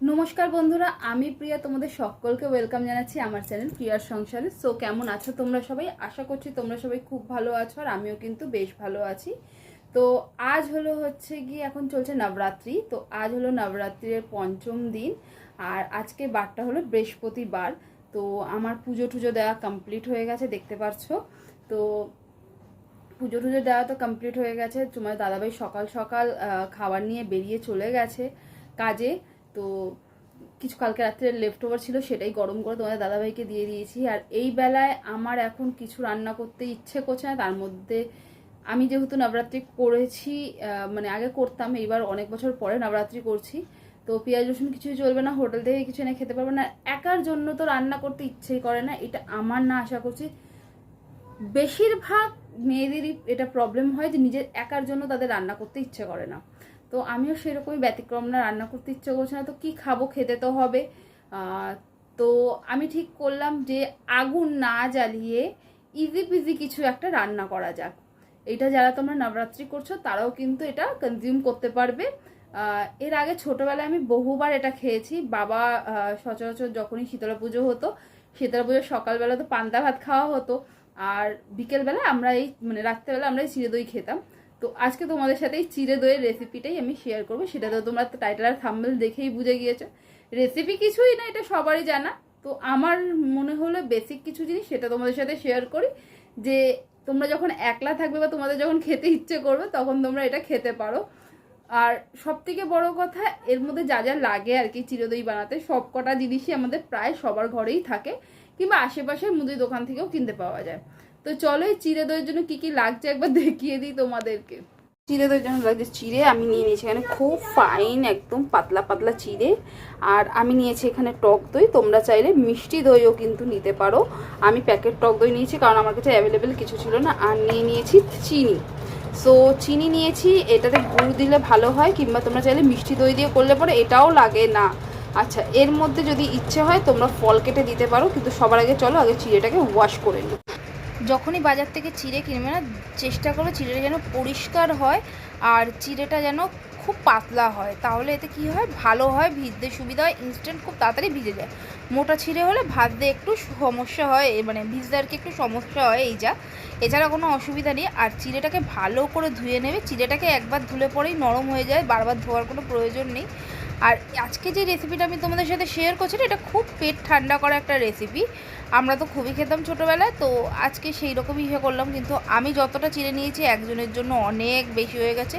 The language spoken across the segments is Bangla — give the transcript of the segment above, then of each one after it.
নমস্কার বন্ধুরা, আমি প্রিয়া, তোমাদের সকলকে ওয়েলকাম জানাচ্ছি আমার চ্যানেল প্রিয়ার সংসারে। সো কেমন আছো তোমরা সবাই? আশা করছি তোমরা সবাই খুব ভালো আছো আর আমিও কিন্তু বেশ ভালো আছি। তো, আজ হলো হচ্ছে গিয়ে এখন চলছে নবরাত্রি। তো, আজ হলো নবরাত্রির পঞ্চম দিন আর আজকে বারটা হলো বৃহস্পতিবার। তো, আমার পুজো টুজো দেওয়া কমপ্লিট হয়ে গেছে, দেখতে পারছ? তো, পুজো টুজো দেওয়া তো কমপ্লিট হয়ে গেছে। তোমার দাদাভাই সকাল সকাল খাবার নিয়ে বেরিয়ে চলে গেছে কাজে। তো কিছু কালকে রাত্রে লেফট ওভার ছিল, সেটাই গরম করে তোমাদের দাদাভাইকে দিয়ে দিয়েছি। আর এই বেলায় আমার এখন কিছু রান্না করতে ইচ্ছে করছে না, তার মধ্যে আমি যেহেতু নবরাত্রি করেছি মানে আগে করতাম, এইবার অনেক বছর পরে নবরাত্রি করছি, তো পেঁয়াজ, রসুন কিছুই চলবে না, হোটেল থেকে কিছু এনে খেতে পারবে না। একার জন্য তো রান্না করতে ইচ্ছেই করে না, এটা আমার না আশা করছি। বেশিরভাগ মেয়েদেরই এটা প্রবলেম হয় যে নিজের একার জন্য তাদের রান্না করতে ইচ্ছে করে না। তো আমিও সেরকমই ব্যতিক্রম না, রান্না করতে ইচ্ছে করছে না, তো কি খাব খেতে তো হবে। তো আমি ঠিক করলাম যে আগুন না জ্বালিয়ে ইজি পিজি কিছু একটা রান্না করা যাক। এটা যারা তোমরা নবরাত্রি করছ, তারাও কিন্তু এটা কনজিউম করতে পারবে। এর আগে ছোটোবেলায় আমি বহুবার এটা খেয়েছি। বাবা সচরাচর যখনই শীতলা পুজো হতো, শীতলা পুজোর সকালবেলা তো পান্তা ভাত খাওয়া হতো। আর বিকেলবেলা আমরা এই মানে রাত্রেবেলা আমরা এই চিড়ে দই খেতাম। তো আজকে তোমাদের সাথে এই চিড়ে দইয়ের রেসিপিটাই আমি শেয়ার করব। সেটা তো তোমরা টাইটেল আর থাম্বেল দেখেই বুঝে গিয়েছো। রেসিপি কিছুই না, এটা সবারই জানা। তো আমার মনে হলো বেসিক কিছু জিনিস সেটা তোমাদের সাথে শেয়ার করি। যে তোমরা যখন একলা থাকবে বা তোমাদের যখন খেতে ইচ্ছে করবে, তখন তোমরা এটা খেতে পারো। আর সব থেকে বড় কথা, এর মধ্যে যা যা লাগে আর কি চিরদই বানাতে সব কটা জিনিসই আমাদের প্রায় সবার ঘরেই থাকে। কিংবা আশেপাশের মুদির দোকান থেকেও কিনতে পাওয়া যায়। তো চলো এই চিড়ে দইয়ের জন্য কি কি লাগছে একবার দেখিয়ে দিই তোমাদেরকে। চিড়ে দইয়ের জন্য লাগছে চিড়ে, আমি নিয়ে নিয়েছি এখানে খুব ফাইন একদম পাতলা পাতলা চিড়ে। আর আমি নিয়েছি এখানে টক দই, তোমরা চাইলে মিষ্টি দইও কিন্তু নিতে পারো। আমি প্যাকেট টক দই নিয়েছি কারণ আমার কাছে অ্যাভেলেবেল কিছু ছিল না। আর নিয়ে নিয়েছি চিনি। সো চিনি নিয়েছি, এটাতে গুড় দিলে ভালো হয় কিংবা তোমরা চাইলে মিষ্টি দই দিয়ে করলে পরে এটাও লাগে না। আচ্ছা এর মধ্যে যদি ইচ্ছে হয় তোমরা ফল কেটে দিতে পারো, কিন্তু সবার আগে চলো আগে চিড়েটাকে ওয়াশ করে নিই। যখনই বাজার থেকে চিড়ে কিনবে না, চেষ্টা করো চিড়েটা যেন পরিষ্কার হয় আর চিড়েটা যেন খুব পাতলা হয়। তাহলে এতে কি হয়? ভালো হয়, ভিজতে সুবিধা হয় ইনস্ট্যান্ট খুব তাড়াতাড়ি ভিজে যায়। মোটা ছিঁড়ে হলে ভাজতে একটু সমস্যা হয় মানে ভিজতে আর কি একটু সমস্যা হয় এই যা। এছাড়া কোনো অসুবিধা নেই। আর চিড়েটাকে ভালো করে ধুয়ে নেবে। চিড়েটাকে একবার ধুলে পরেই নরম হয়ে যায়, বারবার ধোয়ার কোনো প্রয়োজন নেই। আর আজকে যে রেসিপিটা আমি তোমাদের সাথে শেয়ার করছি এটা খুব পেট ঠান্ডা করা একটা রেসিপি আমরা তো খুবই খেতাম ছোটোবেলায়, তো আজকে সেই রকমই ইয়ে করলাম। কিন্তু আমি যতটা চিড়ে নিয়েছি, একজনের জন্য অনেক বেশি হয়ে গেছে।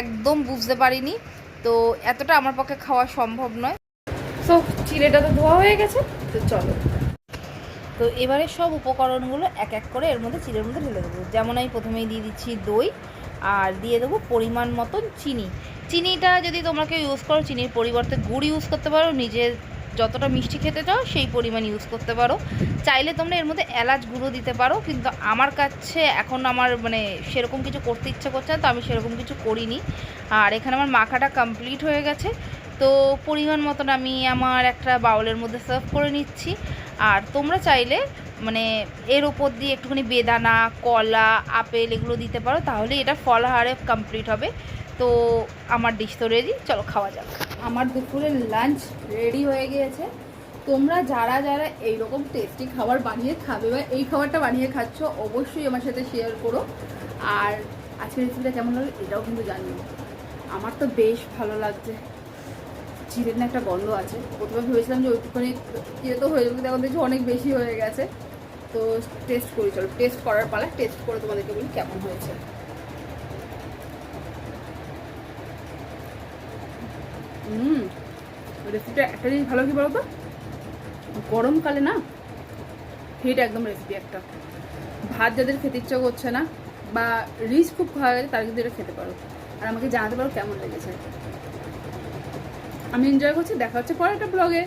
একদম বুঝতে পারিনি। তো এতটা আমার পক্ষে খাওয়া সম্ভব নয়। সো চিড়েটা তো ধোয়া হয়ে গেছে, তো চলো। তো এবারে সব উপকরণগুলো এক এক করে এর মধ্যে চিড়ের মধ্যে ঢেলে দেবো। যেমন আমি প্রথমেই দিয়ে দিচ্ছি দই আর দিয়ে দেবো পরিমাণ মতন চিনি। চিনিটা যদি তোমরা কেউ ইউজ করো, চিনির পরিবর্তে গুড় ইউজ করতে পারো নিজের যতটা মিষ্টি খেতে চাও সেই পরিমাণ ইউজ করতে পারো। চাইলে তোমরা এর মধ্যে এলাচ গুঁড়ো দিতে পারো, কিন্তু আমার কাছে এখন আমার মানে সেরকম কিছু করতে ইচ্ছে করছে না, তো আমি সেরকম কিছু করিনি। আর এখানে আমার মাখাটা কমপ্লিট হয়ে গেছে। তো পরিমাণ মতন আমি আমার একটা বাউলের মধ্যে সার্ভ করে নিচ্ছি। আর তোমরা চাইলে মানে এর ওপর দিয়ে একটুখানি বেদানা, কলা, আপেল এগুলো দিতে পারো, তাহলে এটা ফলাহারে কমপ্লিট হবে। তো আমার ডিশ তো রেডি চলো খাওয়া যাক। আমার দুপুরের লাঞ্চ রেডি হয়ে গিয়েছে। তোমরা যারা যারা এইরকম টেস্টি খাবার বানিয়ে খাবে বা এই খাবারটা বানিয়ে খাচ্ছ, অবশ্যই আমার সাথে শেয়ার করো। আর আজকের রেসিপিটা কেমন লাগল, এটাও কিন্তু জানিও। আমার তো বেশ ভালো লাগছে। চিড়ের না একটা গন্ধ আছে। প্রথমে ভেবেছিলাম যে ওইটুখানি চিড়ে তো হয়ে যাবে এখন দেখছি অনেক বেশি হয়ে গেছে। তো টেস্ট করি, চলো টেস্ট করার পালা টেস্ট করে তোমাদেরকে বলি কেমন হয়েছে। হুম রেসিপিটা একটা জিনিস ভালো কি বলো তো গরমকালে না হিট একদম রেসিপি একটা। ভাত যাদের খেতে ইচ্ছা করছে না, বা রিচ খুব খাওয়া গেছে তারা কিন্তু এটা খেতে পারো। আর আমাকে জানাতে পারো কেমন লেগেছে। আমি এনজয় করছি, দেখা হচ্ছে পরে একটা ব্লগে